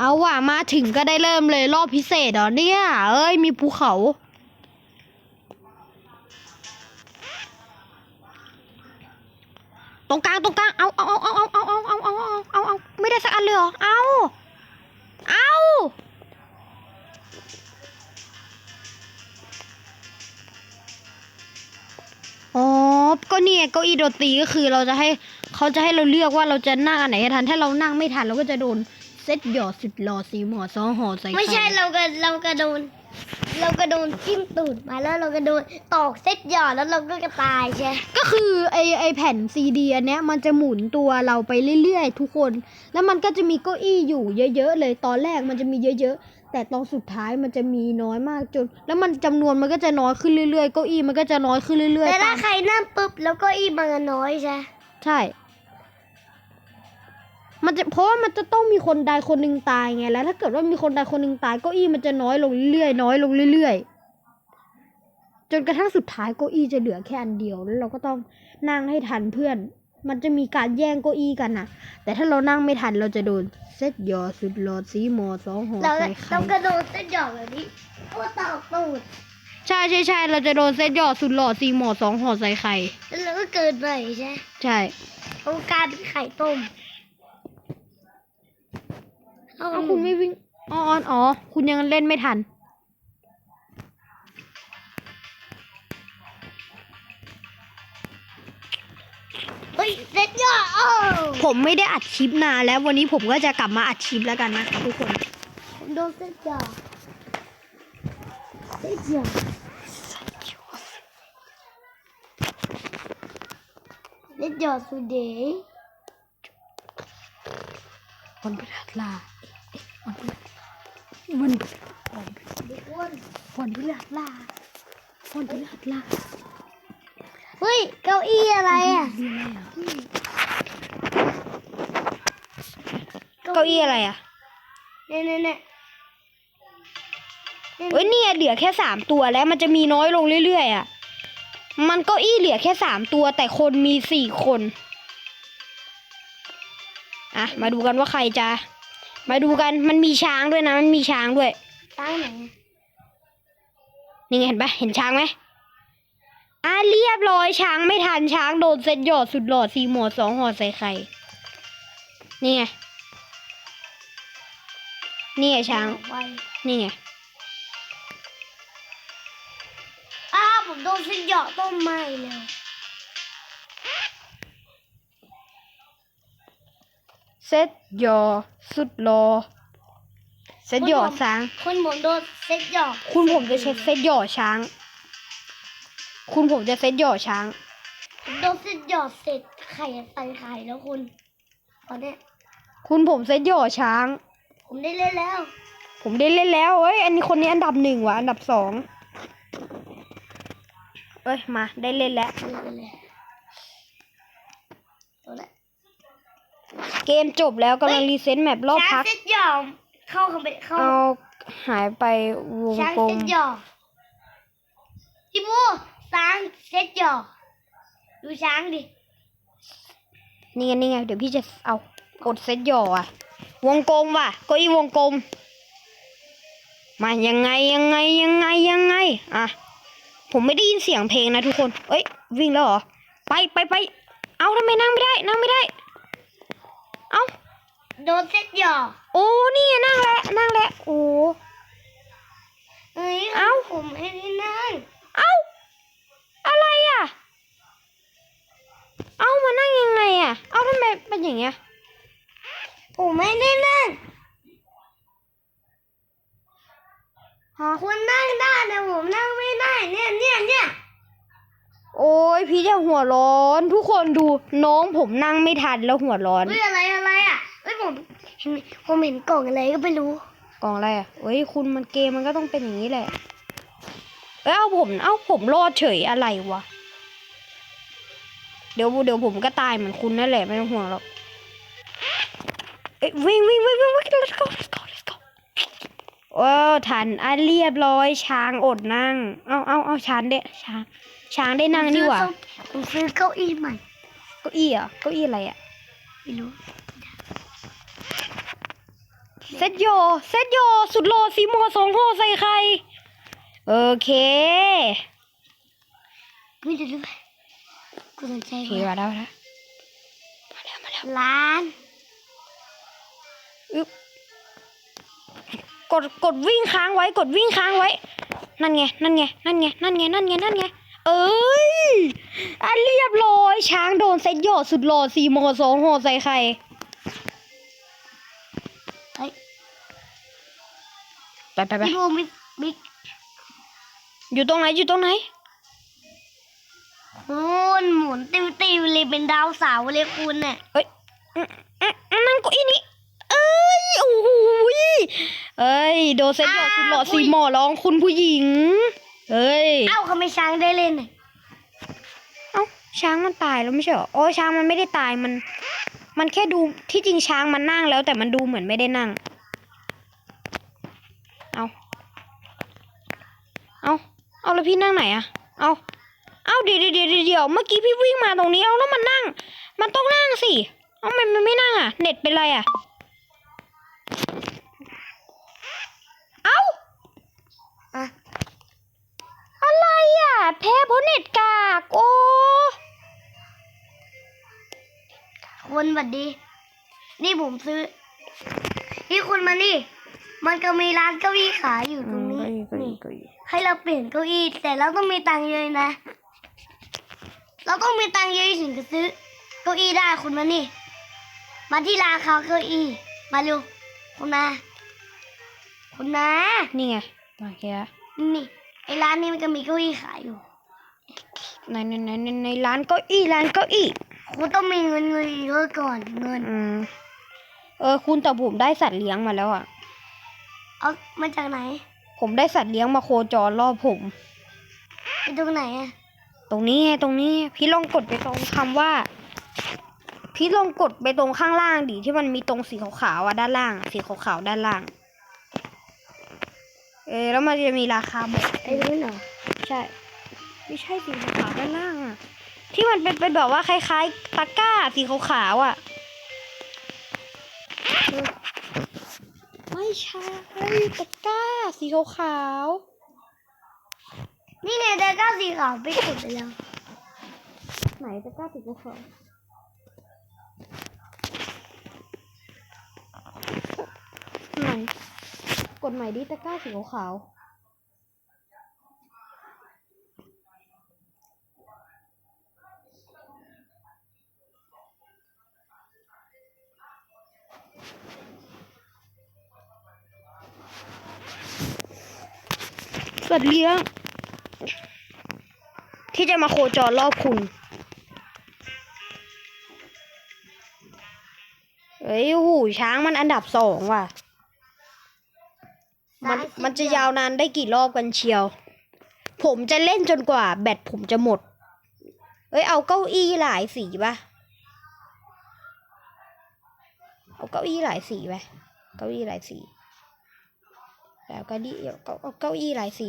เอาว่ะมาถึงก็ได้เริ่มเลยรอบพิเศษเหรอเนี่ย เอ้ยมีภูเขา ตรงกลางตรงกลางเอาเอาเอาเอาเอาเอาเอาเอาเอาเอาเอาไม่ได้สักอันเลยเหรอเอาเอาอ๋อก็เนี่ยเก้าอี้ดนตรีก็คือเราจะให้เขาจะให้เราเลือกว่าเราจะนั่งอันไหนทันถ้าเรานั่งไม่ทันเราก็จะโดน ซตหยอดสุดหล่อสีหมอซอหอใส่ไม่ใช่ข่เราก็เรากระโดน เรากระโดนจิ้มตูดมาแล้วเรากระโดนตอกเส้นหยอดแล้วเราก็กระตายใช่ ก็คือไอไอแผ่นซีดีอันเนี้ยมันจะหมุนตัวเราไปเรื่อยๆ ทุกคน แล้วมันก็จะมีเก้าอี้อยู่เยอะๆเลยตอนแรกมันจะมีเยอะ ๆ แต่ตอนสุดท้ายมันจะมีน้อยมากจน แล้วมันจำนวนมันก็จะน้อยขึ้นเรื่อยๆเก้าอี้มันก็จะน้อยขึ้นเรื่อยแต่ๆถ้าตามใครนั่งปุ๊บแล้วก็อีมันก็น้อยใช่ ใช่ มันจะเพราะว่ามันจะต้องมีคนใดคนหนึ่งตายไงแล้ว ถ้าเกิดว่ามีคนใดคนหนึ่งตายเก้าอี้มันจะน้อยลงเรื่อยๆน้อยลงเรื่อยๆจนกระทั่งสุดท้ายเก้าอี้จะเหลือแค่อันเดียวแล้วเราก็ต้องนั่งให้ทันเพื่อน มันจะมีการแย่งเก้าอี้กันนะแต่ถ้าเรานั่งไม่ทันเราจะโดนเซตยอสุดหลอดสีหมอสองหอเราใส่ไข่เรากระโดดเส้นหยอดแบบนี้ก็ตอกตูดใช่ใช่ใช่เราจะโดนเซตยอสุดหลอดสีหมอสองหอใส่ไข่แล้วเราก็เกิดใหม่ใช่ใช่เอากลายเป็นไข่ต้ม เอาเอ้าคุณไม่วิ่งอ๋ออ๋อ คุณยังเล่นไม่ทัน เฮ้ยเส้นหยอดโอ้ผมไม่ได้อัดคลิปนานแล้ววันนี้ผมก็จะกลับมาอัดคลิปแล้วกันนะคะทุกคน ผมโดนเส้นหยอดเส้นหยอดเส้นหยอดสุดเดย์วันพฤหัสลา วันพฤวันเด็กอ้วนวันพฤหัสลาวันพฤหัสลาเฮ้ย เก้าอี้อะไรอะเรียนอะไรอะ เก้าอี้อะไรอะเนี่ยเนี่ยเนี่ยเอ้ยเนี่ยเหลือแค่สามตัวแล้วมันจะมีน้อยลงเรื่อยๆอะ มันเก้าอี้เหลือแค่สามตัวแต่คนมีสี่คน อะ มาดูกันว่าใครจะ มาดูกันมันมีช้างด้วยนะ มันมีช้างด้วยตั้งไหนอะนี่ไงเห็นปะเห็นช้างไหมอะเรียบร้อยช้างไม่ทันช้างโดนเซ็ตหยอดสุดหลอดสีหมอสองห่อใส่ไข่นี่ไงนี่ไงช้างไวนี่ไงอ้าวผมโดนสิเหยาะต้มไหม้เลย เซ็ตหยอ สุดหลอเซ็ตหยอช้าง คุณผมโดนเซ็ตเหยาะคุณผมจะเช็คเซ็ตหยอช้าง คุณผมจะเซ็ตหยอช้าง ผมโดนเซ็ตเหยาะเสร็จไข่ใส่ไข่แล้วคุณตอนเนี้ยคุณผมเซ็ตหยอช้าง ผมได้เล่นแล้ว ผมได้เล่นแล้วเอ้ย อันนี้คนนี้อันดับหนึ่งว่ะ อันดับสองเอ้ย มาได้เล่นแล้วเล่นไปเลยตัวละ เกมจบแล้วกำลังรีเซ็ตแมปรอบช้างพัก เซ็ตเหยาะเข้าเข้าไปเข้าเอาหายไปวงช้างกลเซ็มตเหยาะพี่บูช้างเซ็ตเหยาะดูช้างดิ นี่ไงนี่ไงเดี๋ยวพี่จะเอากดเซตหย่ออะ วงกลมว่ะเก็อีวงกลม มายังไงยังไงยังไงยังไงอะผมไม่ได้ยินเสียงเพลงนะทุกคน เอ้ย วิ่งแล้วเหรอ ไปไปไป เอาทำไมนั่งไม่ได้ นั่งไม่ได้เอาโดนเซ็ตเหยาะโอ้นี่ไงนั่งแล้วนั่งแล้วโอ้เอ้ยเอ้าผมไม่ได้นั่งเอาอะไรอะ เอามานั่งยังไงอะ เอาทำไมเป็นอย่างเงี้ยผมไม่ได้นั่งฮะคุณนั่งได้แต่ผมนั่งไม่ได้เนี่ยเนี่ยเนี่ยโอ้ยพี่จะหัวร้อน ทุกคนดูน้องผมนั่งไม่ทันแล้วหัวร้อน เฮ้ยอะไรอะไรอะเฮ้ย ผมเห็นผมเห็นกล่องอะไรก็ไม่รู้ กล่องอะไรอะเอ้ยคุณมันเกมมันก็ต้องเป็นอย่างนี้แหละ เอ้ยเอาผม เอาผมรอดเฉยอะไรวะ เดี๋ยวเดี๋ยวผมก็ตายเหมือนคุณนั่นแหละไม่ต้องห่วงหรอกเอ้ยวิ่งวิ่งวิ่งวิ่งวิ่ง let's go let's go let's go โอ้ทันอะเรียบร้อยช้างอดนั่ง เอาเอาเอาช้างได้ช้างช้างได้นั่งนี่หว่าผมซื้อเก้าอี้ใหม่ เก้าอี้เหรอะเก้าอี้อะไรอะ ไม่รู้ เซตโยเซตโยสุดโลสีโมสองโหใส่ไข่โอเคไม่ได้ด้วยกูสนใจโอเคว่ามาแล้วมาแล้วมาแล้วมาแล้วร้านอึ๊บกดกดวิ่งค้างไว้กดวิ่งค้างไว้ นั่นไงนั่นไงนั่นไงนั่นไงนั่นไงนั่นไงเอ้ยอันเรียบร้อยช้างโดนเซตโยสุดโลสีโมสองโหใส่ไข่เไปไปไปพี่บูมิบิ๊กอยู่ตรงไหนอยู่ตรงไหนคุณหมุนติวติวๆเลยเป็นดาวเสาร์เลยคุณน่ะเอ้ยอืมอืมอืมนั่นเก็อีนี่เอ้ยโอ้โหยเอ้ยโดนเซตโยสุดหล่อสีหมอร้องคุณผู้หญิงเอ้ยเอ้าเขาไม่ช้างได้เล่นน่ะเอ้าช้างมันตายแล้วไม่ใช่เหรอโอ้ยช้างมันไม่ได้ตายมัน มันแค่ดูที่จริงช้างมันนั่งแล้วแต่มันดูเหมือนไม่ได้นั่ง เอาเอาเอา แล้วพี่นั่งไหนอะเอาเอาเดี๋ยวเดี๋ยวเดี๋ยวเดี๋ยวเมื่อกี้พี่วิ่งมาตรงนี้เอาแล้วมันนั่ง มันต้องนั่งสิเอามันมันไม่นั่งอะเน็ตเป็นไรอะเอาอะอะไรอะแพ้เพราะเน็ตกากโอ้คุณบัดดี นี่ผมซื้อ นี่คุณมานี่ มันก็มีร้านเก้าอี้ขายอยู่ตรงนี้นี่ ให้เราเปลี่ยนเก้าอี้แต่เราต้องมีตังค์เยอะนะ เราต้องมีตังค์เยอะถึงจะซื้อ เก้าอี้ได้คุณมานี่ มาที่ร้านเขาเก้าอี้ มาเร็วคุณนาคุณนานี่ไงโอเคอะนี่ไอ้ร้านนี้มันก็มีเก้าอี้ขายอยู่ในในในในในร้านเก้าอี้ร้านเก้าอี้คุณต้องมีเงินเงินเยอะก่อนเงิน อืมเออ คุณแต่ผมได้สัตว์เลี้ยงมาแล้วอะเอามาจากไหน ผมได้สัตว์เลี้ยงมาโคจรรอบผมไปตรงไหนอะตรงนี้ไงตรงนี้ พี่ลองกดไปตรงคำว่า พี่ลองกดไปตรงข้างล่างดิที่มันมีตรงสีขาวๆอะด้านล่างอะสีขาวๆด้านล่าง เออแล้วมันจะมีราคาบอกไอ้รู้เหรอใช่ ไม่ใช่สีขาวๆด้านล่างอะที่มันเป็นเป็นแบบว่าคล้าย ๆตะกร้าสีขาวๆอะ ใช่ตะกร้าสีขาวนี่ไงเดก้าสีขาวไปกดไปแล้วๆไหนตะกร้าสีขาวๆไหนกดใหม่ดิตะกร้าสีขาวๆ สัตว์เลี้ยง ที่จะมาโคจรรอบคุณเอ้ยหูช้างมันอันดับสองว่ะ มันได้สิมันจะยาวนานได้กี่รอบกันเชียว ผมจะเล่นจนกว่า แบตผมจะหมด เอ้ยเอาเก้าอี้หลายสีปะเอาเก้าอี้หลายสีไปเก้าอี้หลายสี แล้วก็ดิเอาเอาเก้าอี้หลายสี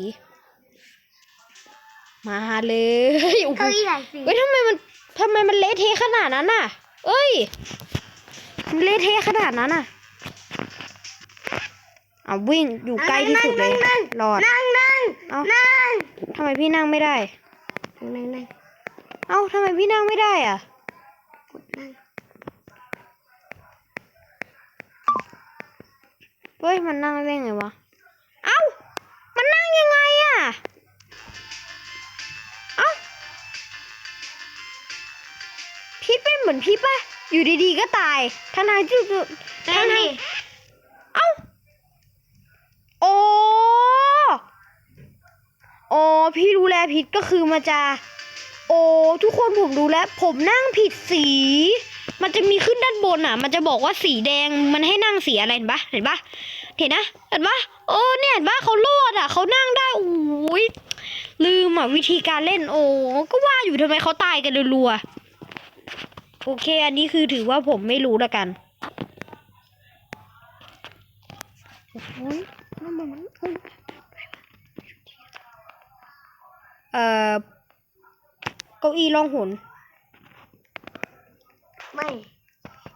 มาเลยโอ้โหเก้าอี้หลายสีเฮ้ยทำไมมันทำไมมันเละเทะขนาดนั้นน่ะ เอ้ย มันเละเทะขนาดนั้นน่ะเอาวิ่งอยู่ใกล้ที่สุดเลยรอดนั่งนั่งเอ้านั่งทำไมพี่นั่งไม่ได้นั่งนั่งเอ้าทำไมพี่นั่งไม่ได้อะกดนั่งเฮ้ยมันนั่งได้ไงวะ เอ้า มันนั่งยังไงอะเอ้าพี่เป็นเหมือนพี่ปะอยู่ดีๆก็ตายทนายที่นั่ทนายเอ้า โอ้โอ้พี่รู้แล้วผิดก็คือมาจะโอ้ทุกคนผมรู้แล้ว ผมนั่งผิดสี มันจะมีขึ้นด้านบนอะ มันจะบอกว่าสีแดงมันให้นั่งสีอะไรเห็นปะเห็นปะ เห็นนะเห็นปะโอ้เนี่ยเห็นปะเขาโลดอะเขานั่งได้โอ้ยลืมอะวิธีการเล่นโอ้ก็ว่าอยู่ทำไมเขาตายกันรัวๆโอเค อันนี้คือถือว่าผมไม่รู้ละกันโอ้ยเอ้ยเอ่อเก้าอี้ล่องหนไม่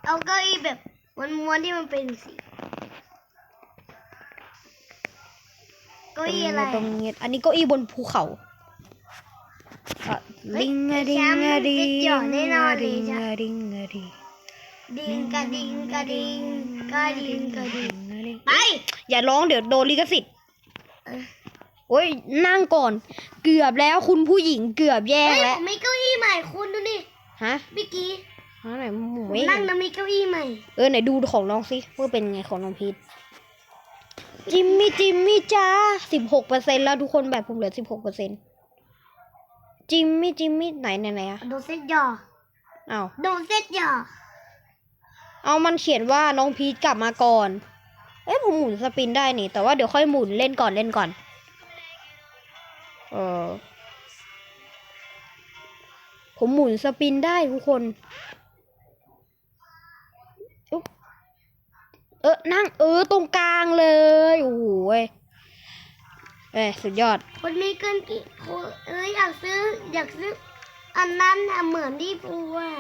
เอาเก้าอี้แบบม้วนๆที่มันเป็นสี เก้าอี้อะไร ตรงนี้อันนี้เก้าอี้บนภูเขาอะลิงอะดิงอะดิงแชมป์มันติดหยอดแน่นอนเลยดิงจ้ะอะดิงอะดิงดิงกระดิงกระดิงกระดิงกระดิงอะดิงไปอย่าร้องเดี๋ยวโดนลิขสิทธิ์เออโอ้ยนั่งก่อน เกือบแล้วคุณผู้หญิงเกือบแย่งเฮ้ยแล้ผวมมีเก้าอี้ใหม่คุณดูนี่ฮะเมื่อกี้ฮะไหนหมูผมไม่นั่งเห็นแล้วมีเก้าอี้ใหม่เออไหนดูของน้องสิว่าเป็นไงของน้องพีท จิมมี่จิมมี่จ้าสิบหกเปอร์เซ็นแล้วทุกคนแบบผมเหลือสิบหกเปอร์เซ็นจิมมี่จิมมี่ไหนไหนไหนอะโดนเซ็ตหยออ้าวโดนเซ็ตหยอเอามันเขียนว่าน้องพีทกลับมาก่อน เอ้ยผมหมุนสปินได้นี่ แต่ว่าเดี๋ยวค่อยหมุนเล่นก่อนเล่นก่อน เออผมหมุนสปินได้ทุกคนอุ๊บเออ นั่งเออตรงกลางเลย โอ้โหเว้ยเอ้ยสุดยอด คนมีเกินกี่คนเอ้ยอยากซื้ออยากซื้อ อันนั้นอะเหมือนที่ปูอะ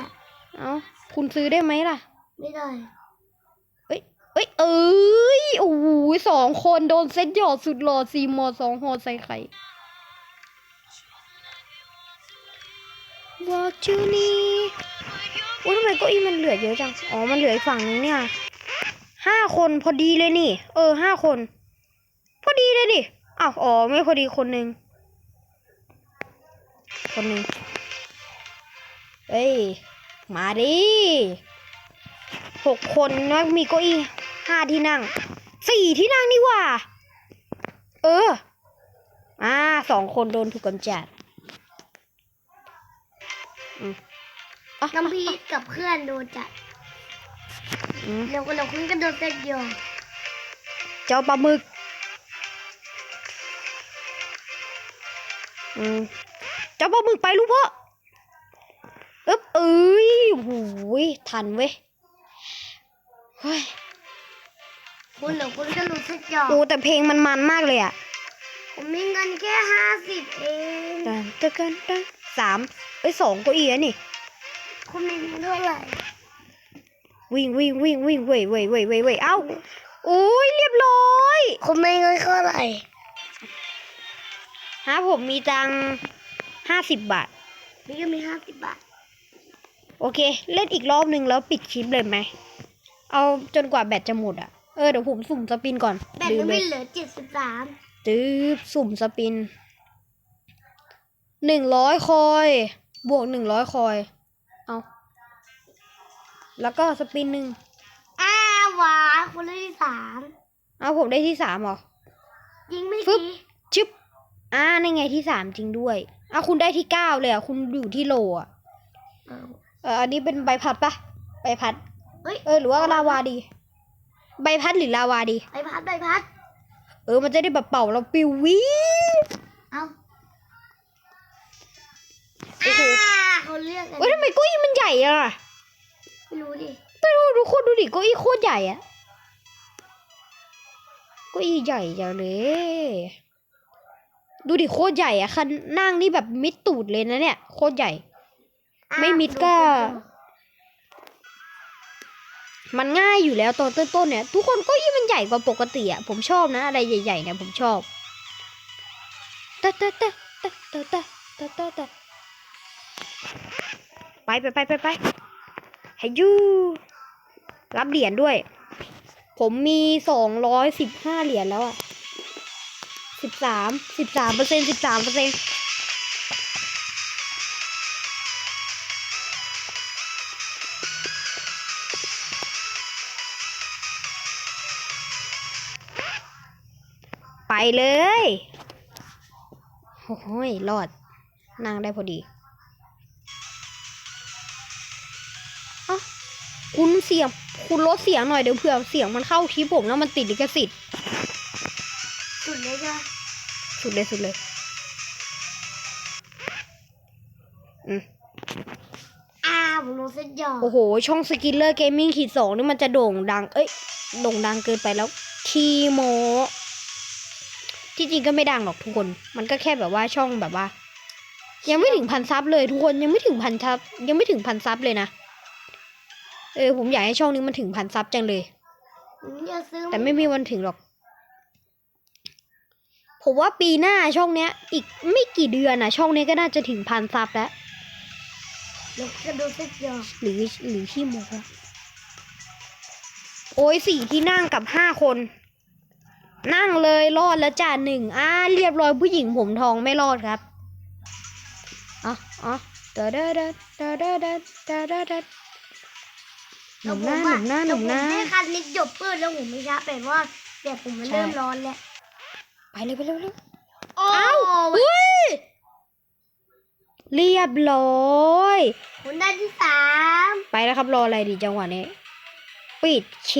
เอาคุณซื้อได้ไหมล่ะ ไม่ได้เอ้ยเอ้ยเอ้ยโอ้โหสองคนโดนเซ็ตหยอดสุดหล่อซีมอสองหอใส่ไข่ บอกจูนี่อุ้ยทำไมเก้าอี้มันเหลือเยอะจัง อ๋อ มันเหลืออีกฝั่งนึงเนี่ย ห้าคนพอดีเลยนี่ เออห้าคน พอดีเลยดิอ้าวอ๋อไม่พอดีคนหนึ่งคนหนึ่งเอ้ย มาดิหกคนนะมีเก้าอี้ห้าที่นั่งสี่ที่นั่งนี่หว่า เออ อ่าสองคนโดนถูกกำจัดอืมอะน้ำพีกับเพื่อนโดนจัด เดี๋ยวคนเดี๋ยวคุณก็โดนเซ็ตหยอเจ้าปลาหมึก อืมเจ้าปลาหมึกไปลูกพ่อเอ๊บเอ้ยโอ้โหยทันเว้ยเฮ้ยคุณเดี๋ยวคุณก็โดนเซ็ตหยอโอ้แต่เพลงมันมันมากเลยอะผมมีเงินแค่ห้าสิบเองตันตะกันตันสามเอ้ยสองเก้าอี้แล้วนี่ คุณมีเงินเท่าไหร่ วิ่งวิ่งวิ่งวิ่งเว้ยเว้ยเว้ยเว้ยเว้ยเอ้าโอ้ยเรียบร้อยคุณมีเงินเท่าไหร่ฮะผมมีตังห้าสิบบาทนี่ก็มีห้าสิบบาท โอเค เล่นอีกรอบหนึ่งแล้วปิดคลิปเลยไหม เอาจนกว่าแบตจะหมดอะ เออเดี๋ยวผมสุ่มสปินก่อนแบตลืก็มเลไม่ยเหลือเจ็ดสิบสามจืบสุ่มสปินหนึ่งร้อยคอย บวกหนึ่งร้อยคอยเอา แล้วก็สปินหนึ่งอ้าวหวานคนละที่สามเอาผมได้ที่สามเหรอ ยิงไม่ฟึบกี่ชึบอ่าในไงที่สามจริงด้วยอะคุณได้ที่เก้าเลยอะ คุณอยู่ที่โลอะเออเอออันนี้เป็นใบพัดปะใบพัด เฮ้ย เออ หรือว่าลาวาดี ใบพัดหรือลาวาดี ใบพัดใบพัด เออ มันจะได้แบบเป่าเราปิววิเอาโอ้โห อ่าเขาเลือกกันเอ้ยทำไมเก้าอี้มันใหญ่อะไม่ รู้ดิไม่รู้ทุกคนดูดิเก้าอี้โคตรใหญ่อะเก้าอี้ใหญ่จังเลยดูดิโคตรใหญ่อะคันนั่งนี่แบบมิดตูดเลยนะเนี่ยโคตรใหญ่อะไม่มิดก็ มันง่ายอยู่แล้วตอนต้นๆเนี่ย ทุกคนเก็ยี่มันใหญ่กว่าปกติอะผมชอบนะ อะไรใหญ่ๆเนี่ยผมชอบตะตะตะตะตะตะตะตะตะไปไปไปไปไปให้ ยูรับเหรียญด้วย ผมมีสองร้อยสิบห้าเหรียญแล้วอะสิบสามสิบสามเปอร์เซ็นสิบสามเปอร์เซ็นไปเลย โอ้โหยรอด นั่งได้พอดี คุณเสียงคุณลดเสียงหน่อยเดี๋ยวเผื่อเสียงมันเข้าคลิปผมแล้วมันติดลิขสิทธิ์สุดเลยจ้ะสุดเลยสุดเลยอืมอ่าผมโดนเซ็ตหยอโอ้โห ช่องสกิลเลอร์เกมมิ่งขีดสองนี่มันจะโด่งดัง เอ้ยโด่งดังเกินไปแล้วคีโมที่จริงก็ไม่ดังหรอกทุกคน มันก็แค่แบบว่าช่องแบบว่า ยังไม่ถึงพันซับเลยทุกคนยังไม่ถึงพันซับยังไม่ถึงพันซับเลยนะ เออผมอยากให้ช่องนี้มันถึงพันซับจังเลย แต่ไม่มีวันถึงหรอก ผมว่าปีหน้าช่องเนี้ย อีกไม่กี่เดือนนะช่องนี้ก็น่าจะถึงพันซับแล้วหรือหรือที่โมโอ้ยสี่ที่นั่งกับห้าคน นั่งเลยรอดแล้วจ่าหนึ่งอ่าเรียบร้อยผู้หญิงผมทองไม่รอดครับอ๋ออ๋อเดเดเดเดเดเดด หนุ่มหน้าหนุ่มหน้าหนุ่มหน้าเดี๋ยวผมให้คันนิดหยบปืนแล้วผมไม่ช้าเป็นว่าแต่ผมมันใช่เริ่มร้อนแล้วไปเลยไปเลยไปเลยโอ้เอ้าเฮ้ยเรียบร้อยคุณได้ที่สามไปแล้วครับรออะไรดีจังหวะนี้ ปิดเค